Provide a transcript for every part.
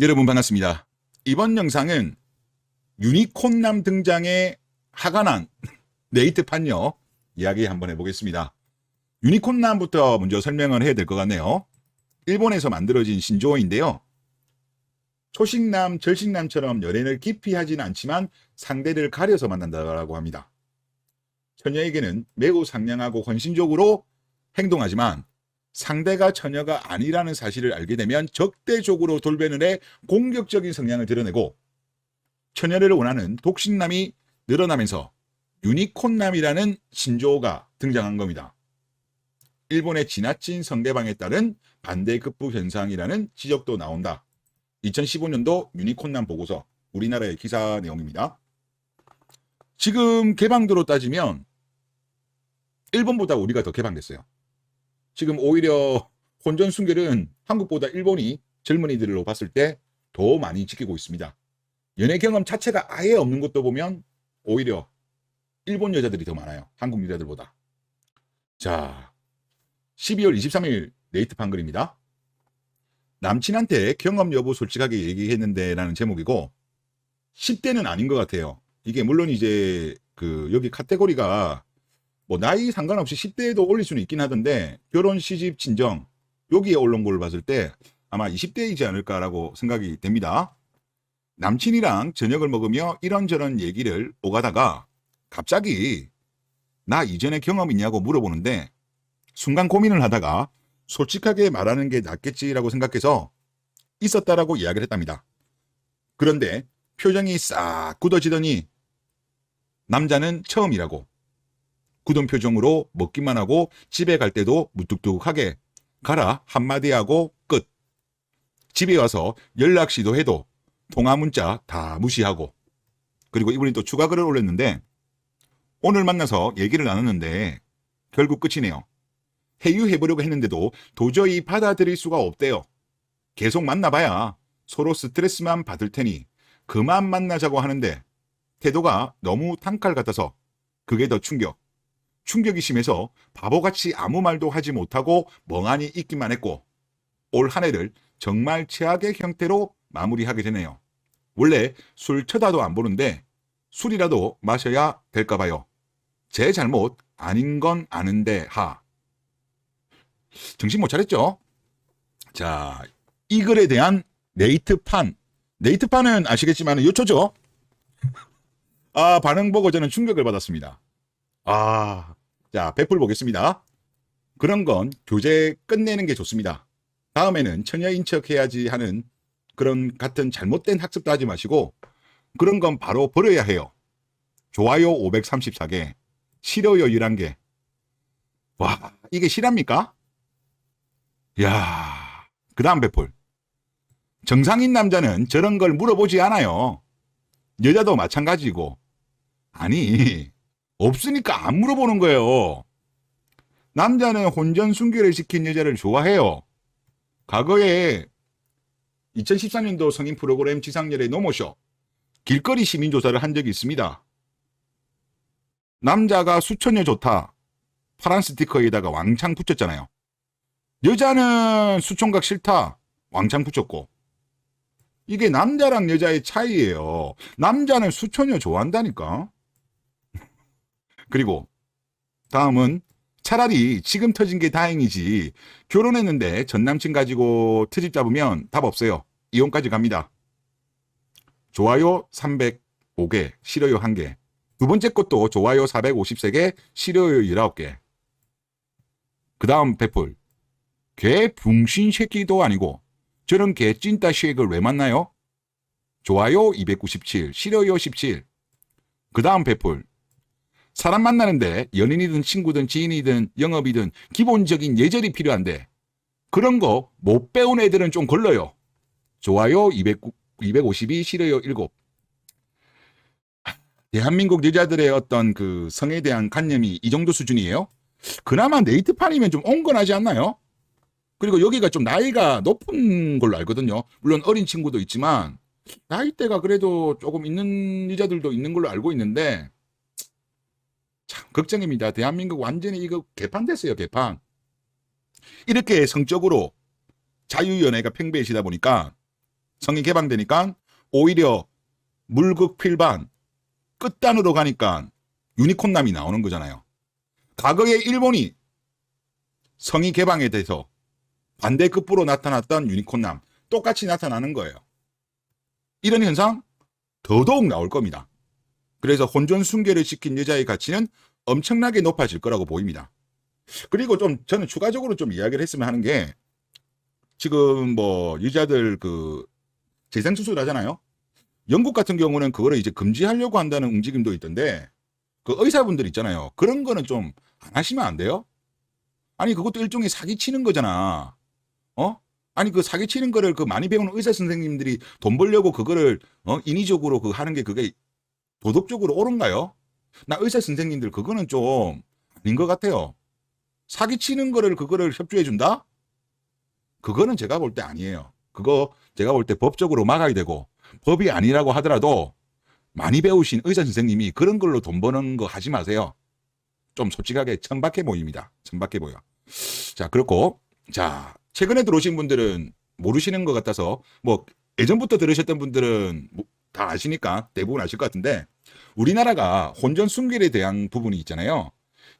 여러분 반갑습니다. 이번 영상은 유니콘남 등장의 하관한 네이트판요 이야기 한번 해보겠습니다. 유니콘남부터 먼저 설명을 해야 될 것 같네요. 일본에서 만들어진 신조어인데요. 초식남, 절식남처럼 연애를 깊이 하지는 않지만 상대를 가려서 만난다고 합니다. 처녀에게는 매우 상냥하고 헌신적으로 행동하지만 상대가 처녀가 아니라는 사실을 알게 되면 적대적으로 돌변을 해 공격적인 성향을 드러내고 처녀를 원하는 독신남이 늘어나면서 유니콘남이라는 신조어가 등장한 겁니다. 일본의 지나친 성대방에 따른 반대급부 현상이라는 지적도 나온다. 2015년도 유니콘남 보고서 우리나라의 기사 내용입니다. 지금 개방도로 따지면 일본보다 우리가 더 개방됐어요. 지금 오히려 혼전 순결은 한국보다 일본이 젊은이들로 봤을 때 더 많이 지키고 있습니다. 연애 경험 자체가 아예 없는 것도 보면 오히려 일본 여자들이 더 많아요. 한국 여자들보다. 자, 12월 23일 네이트 판글입니다. 남친한테 경험 여부 솔직하게 얘기했는데 라는 제목이고 10대는 아닌 것 같아요. 이게 물론 이제 그 여기 카테고리가 뭐 나이 상관없이 10대에도 올릴 수는 있긴 하던데 결혼 시집 친정 여기에 올린 걸 봤을 때 아마 20대이지 않을까라고 생각이 됩니다. 남친이랑 저녁을 먹으며 이런저런 얘기를 오가다가 갑자기 나 이전에 경험 있냐고 물어보는데 순간 고민을 하다가 솔직하게 말하는 게 낫겠지라고 생각해서 있었다라고 이야기를 했답니다. 그런데 표정이 싹 굳어지더니 남자는 처음이라고 굳은 표정으로 먹기만 하고 집에 갈 때도 무뚝뚝하게 가라 한마디 하고 끝. 집에 와서 연락 시도해도 통화 문자 다 무시하고 그리고 이분이 또 추가 글을 올렸는데 오늘 만나서 얘기를 나눴는데 결국 끝이네요. 회유해보려고 했는데도 도저히 받아들일 수가 없대요. 계속 만나봐야 서로 스트레스만 받을 테니 그만 만나자고 하는데 태도가 너무 tan칼 같아서 그게 더 충격. 충격이 심해서 바보같이 아무 말도 하지 못하고 멍하니 있기만 했고 올 한 해를 정말 최악의 형태로 마무리하게 되네요. 원래 술 쳐다도 안 보는데 술이라도 마셔야 될까 봐요. 제 잘못 아닌 건 아는데 하. 정신 못 차렸죠? 자, 이 글에 대한 네이트판. 네이트판은 아시겠지만 요초죠? 아, 반응 보고 저는 충격을 받았습니다. 아, 자, 백불 보겠습니다. 그런 건 교재 끝내는 게 좋습니다. 다음에는 처녀인 척 해야지 하는 그런 같은 잘못된 학습도 하지 마시고 그런 건 바로 버려야 해요. 좋아요 534개, 싫어요 11개. 와, 이게 실합니까? 야, 그 다음 백불. 정상인 남자는 저런 걸 물어보지 않아요. 여자도 마찬가지고. 아니, 없으니까 안 물어보는 거예요. 남자는 혼전 순결을 시킨 여자를 좋아해요. 과거에 2014년도 성인 프로그램 지상렬의 노모쇼 길거리 시민 조사를 한 적이 있습니다. 남자가 수천여 좋다. 파란 스티커에다가 왕창 붙였잖아요. 여자는 수총각 싫다. 왕창 붙였고. 이게 남자랑 여자의 차이예요. 남자는 수천여 좋아한다니까. 그리고 다음은 차라리 지금 터진 게 다행이지. 결혼했는데 전 남친 가지고 트집 잡으면 답 없어요. 이혼까지 갑니다. 좋아요 305개, 싫어요 1개. 두 번째 것도 좋아요 453개, 싫어요 19개. 그 다음 배풀. 개 붕신 새끼도 아니고 저런 개 찐따 쉐익을 왜 만나요? 좋아요 297, 싫어요 17. 그 다음 배풀. 사람 만나는데 연인이든 친구든 지인이든 영업이든 기본적인 예절이 필요한데 그런 거 못 배운 애들은 좀 걸러요. 좋아요 200, 252, 싫어요 7. 대한민국 여자들의 어떤 그 성에 대한 관념이 이 정도 수준이에요? 그나마 네이트판이면 좀 온건하지 않나요? 그리고 여기가 좀 나이가 높은 걸로 알거든요. 물론 어린 친구도 있지만 나이대가 그래도 조금 있는 여자들도 있는 걸로 알고 있는데 참 걱정입니다. 대한민국 완전히 이거 개판 됐어요. 개판. 이렇게 성적으로 자유연애가 팽배해지다 보니까 성이 개방되니까 오히려 물극필반 끝단으로 가니까 유니콘남이 나오는 거잖아요. 과거에 일본이 성이 개방에 대해서 반대급부로 나타났던 유니콘남 똑같이 나타나는 거예요. 이런 현상 더더욱 나올 겁니다. 그래서 혼전 순결을 시킨 여자의 가치는 엄청나게 높아질 거라고 보입니다. 그리고 좀 저는 추가적으로 좀 이야기를 했으면 하는 게 지금 뭐 여자들 그 재생 수술 하잖아요. 영국 같은 경우는 그거를 이제 금지하려고 한다는 움직임도 있던데 그 의사분들 있잖아요. 그런 거는 좀 안 하시면 안 돼요? 아니 그것도 일종의 사기치는 거잖아. 어? 아니 그 사기치는 거를 그 많이 배우는 의사 선생님들이 돈 벌려고 그거를 어 인위적으로 그 하는 게 그게 도덕적으로 옳은가요? 나 의사 선생님들 그거는 좀 아닌 것 같아요. 사기치는 거를 그거를 협조해 준다? 그거는 제가 볼 때 아니에요. 그거 제가 볼 때 법적으로 막아야 되고 법이 아니라고 하더라도 많이 배우신 의사 선생님이 그런 걸로 돈 버는 거 하지 마세요. 좀 솔직하게 천박해 보입니다. 천박해 보여. 자, 그렇고 자, 최근에 들어오신 분들은 모르시는 것 같아서 뭐 예전부터 들으셨던 분들은 뭐 다 아시니까 대부분 아실 것 같은데 우리나라가 혼전 순결에 대한 부분이 있잖아요.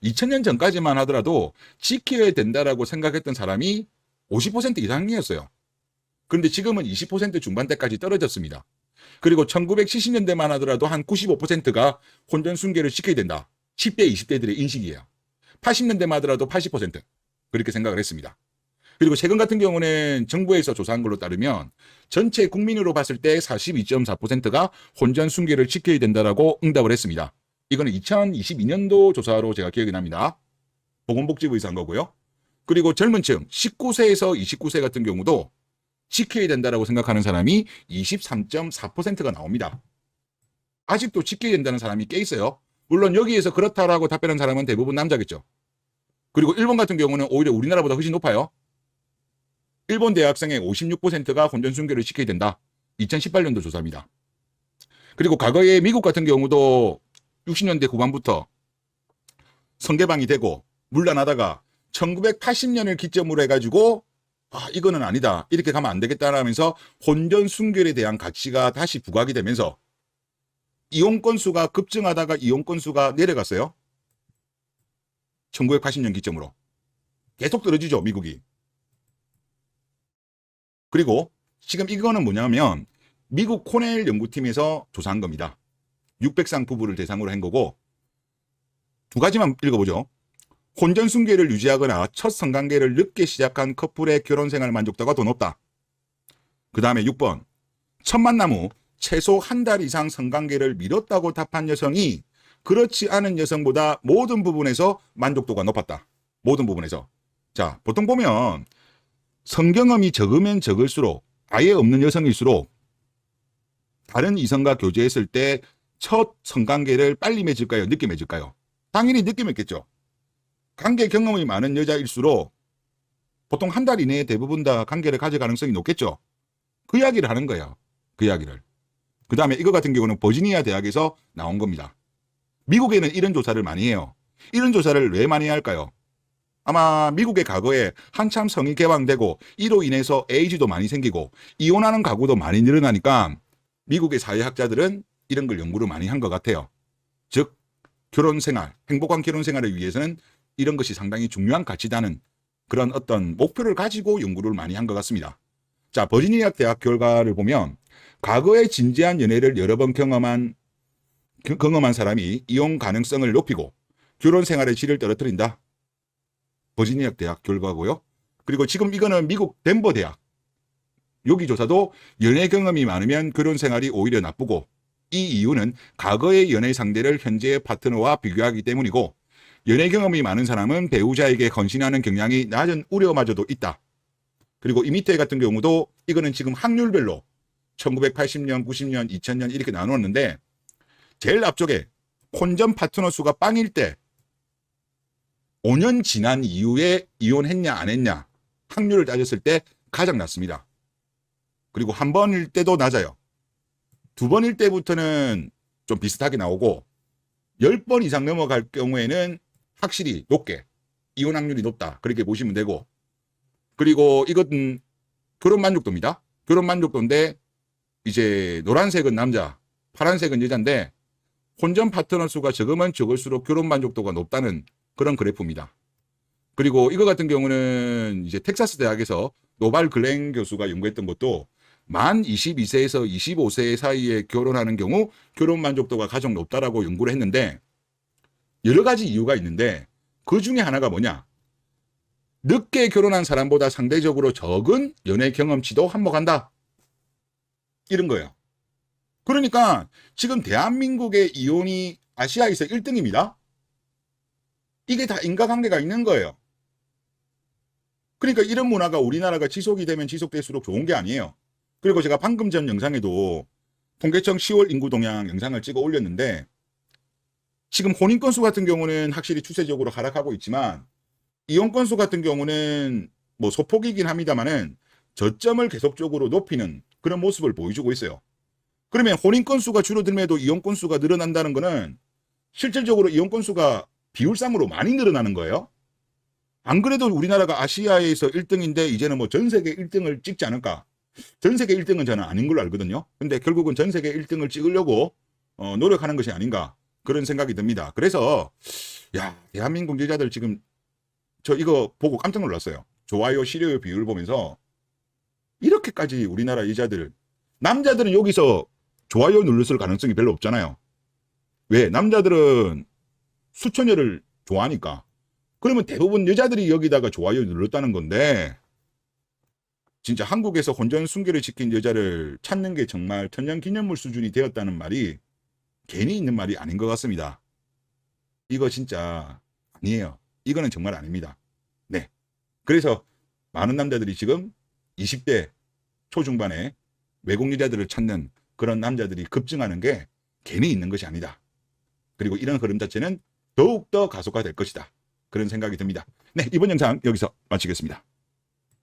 2000년 전까지만 하더라도 지켜야 된다라고 생각했던 사람이 50% 이상이었어요. 그런데 지금은 20% 중반대까지 떨어졌습니다. 그리고 1970년대만 하더라도 한 95%가 혼전 순결을 지켜야 된다. 10대, 20대들의 인식이에요. 80년대만 하더라도 80% 그렇게 생각을 했습니다. 그리고 최근 같은 경우는 정부에서 조사한 걸로 따르면 전체 국민으로 봤을 때 42.4%가 혼전 순결을 지켜야 된다라고 응답을 했습니다. 이거는 2022년도 조사로 제가 기억이 납니다. 보건복지부에서 한 거고요. 그리고 젊은 층 19세에서 29세 같은 경우도 지켜야 된다라고 생각하는 사람이 23.4%가 나옵니다. 아직도 지켜야 된다는 사람이 꽤 있어요. 물론 여기에서 그렇다라고 답변한 사람은 대부분 남자겠죠. 그리고 일본 같은 경우는 오히려 우리나라보다 훨씬 높아요. 일본 대학생의 56%가 혼전 순결을 지켜야 된다. 2018년도 조사입니다. 그리고 과거에 미국 같은 경우도 60년대 후반부터 성개방이 되고 물러나다가 1980년을 기점으로 해가지고 아 이거는 아니다 이렇게 가면 안 되겠다라면서 혼전 순결에 대한 가치가 다시 부각이 되면서 이용 건수가 급증하다가 이용 건수가 내려갔어요. 1980년 기점으로 계속 떨어지죠 미국이. 그리고 지금 이거는 뭐냐면 미국 코넬 연구팀에서 조사한 겁니다. 600상 부부를 대상으로 한 거고 두 가지만 읽어보죠. 혼전 순결을 유지하거나 첫 성관계를 늦게 시작한 커플의 결혼 생활 만족도가 더 높다. 그 다음에 6번. 첫 만남 후 최소 한 달 이상 성관계를 미뤘다고 답한 여성이 그렇지 않은 여성보다 모든 부분에서 만족도가 높았다. 모든 부분에서. 자, 보통 보면 성경험이 적으면 적을수록 아예 없는 여성일수록 다른 이성과 교제했을 때 첫 성관계를 빨리 맺을까요? 늦게 맺을까요? 당연히 늦게 맺겠죠. 관계 경험이 많은 여자일수록 보통 한 달 이내에 대부분 다 관계를 가질 가능성이 높겠죠. 그 이야기를 하는 거예요. 그 이야기를. 그 다음에 이거 같은 경우는 버지니아 대학에서 나온 겁니다. 미국에는 이런 조사를 많이 해요. 이런 조사를 왜 많이 할까요? 아마 미국의 과거에 한참 성이 개방되고 이로 인해서 에이즈도 많이 생기고 이혼하는 가구도 많이 늘어나니까 미국의 사회학자들은 이런 걸 연구를 많이 한 것 같아요. 즉 결혼 생활, 행복한 결혼 생활을 위해서는 이런 것이 상당히 중요한 가치다는 그런 어떤 목표를 가지고 연구를 많이 한 것 같습니다. 자, 버지니아 대학 결과를 보면 과거에 진지한 연애를 여러 번 경험한 그- 경험한 사람이 이혼 가능성을 높이고 결혼 생활의 질을 떨어뜨린다. 버지니아 대학 결과고요. 그리고 지금 이거는 미국 덴버 대학 여기 조사도 연애 경험이 많으면 결혼 생활이 오히려 나쁘고 이 이유는 과거의 연애 상대를 현재의 파트너와 비교하기 때문이고 연애 경험이 많은 사람은 배우자에게 헌신하는 경향이 낮은 우려마저도 있다. 그리고 이 밑에 같은 경우도 이거는 지금 확률별로 1980년, 90년, 2000년 이렇게 나누었는데 제일 앞쪽에 혼전 파트너 수가 빵일 때 5년 지난 이후에 이혼했냐 안 했냐 확률을 따졌을 때 가장 낮습니다. 그리고 한 번일 때도 낮아요. 두 번일 때부터는 좀 비슷하게 나오고 10번 이상 넘어갈 경우에는 확실히 높게 이혼 확률이 높다. 그렇게 보시면 되고 그리고 이것은 결혼 만족도입니다. 결혼 만족도인데 이제 노란색은 남자, 파란색은 여자인데 혼전 파트너 수가 적으면 적을수록 결혼 만족도가 높다는 그런 그래프입니다. 그리고 이거 같은 경우는 이제 텍사스 대학에서 노발 글렌 교수가 연구했던 것도 만 22세에서 25세 사이에 결혼하는 경우 결혼 만족도가 가장 높다라고 연구를 했는데 여러 가지 이유가 있는데 그 중에 하나가 뭐냐? 늦게 결혼한 사람보다 상대적으로 적은 연애 경험치도 한몫한다. 이런 거예요. 그러니까 지금 대한민국의 이혼이 아시아에서 1등입니다. 이게 다 인과관계가 있는 거예요. 그러니까 이런 문화가 우리나라가 지속이 되면 지속될수록 좋은 게 아니에요. 그리고 제가 방금 전 영상에도 통계청 10월 인구 동향 영상을 찍어 올렸는데 지금 혼인 건수 같은 경우는 확실히 추세적으로 하락하고 있지만 이혼 건수 같은 경우는 뭐 소폭이긴 합니다만은 저점을 계속적으로 높이는 그런 모습을 보여주고 있어요. 그러면 혼인 건수가 줄어들면도 이혼 건수가 늘어난다는 거는 실질적으로 이혼 건수가 비율상으로 많이 늘어나는 거예요. 안 그래도 우리나라가 아시아에서 1등인데 이제는 뭐 전 세계 1등을 찍지 않을까? 전 세계 1등은 저는 아닌 걸로 알거든요. 근데 결국은 전 세계 1등을 찍으려고 어, 노력하는 것이 아닌가 그런 생각이 듭니다. 그래서 야 대한민국 여자들 지금 저 이거 보고 깜짝 놀랐어요. 좋아요, 싫어요 비율 보면서 이렇게까지 우리나라 여자들 남자들은 여기서 좋아요 눌렀을 가능성이 별로 없잖아요. 왜? 남자들은 수천여를 좋아하니까. 그러면 대부분 여자들이 여기다가 좋아요 눌렀다는 건데 진짜 한국에서 혼전 순결을 지킨 여자를 찾는 게 정말 천년기념물 수준이 되었다는 말이 괜히 있는 말이 아닌 것 같습니다. 이거 진짜 아니에요. 이거는 정말 아닙니다. 네. 그래서 많은 남자들이 지금 20대 초중반에 외국 여자들을 찾는 그런 남자들이 급증하는 게 괜히 있는 것이 아니다. 그리고 이런 흐름 자체는 더욱더 가속화될 것이다. 그런 생각이 듭니다. 네, 이번 영상 여기서 마치겠습니다.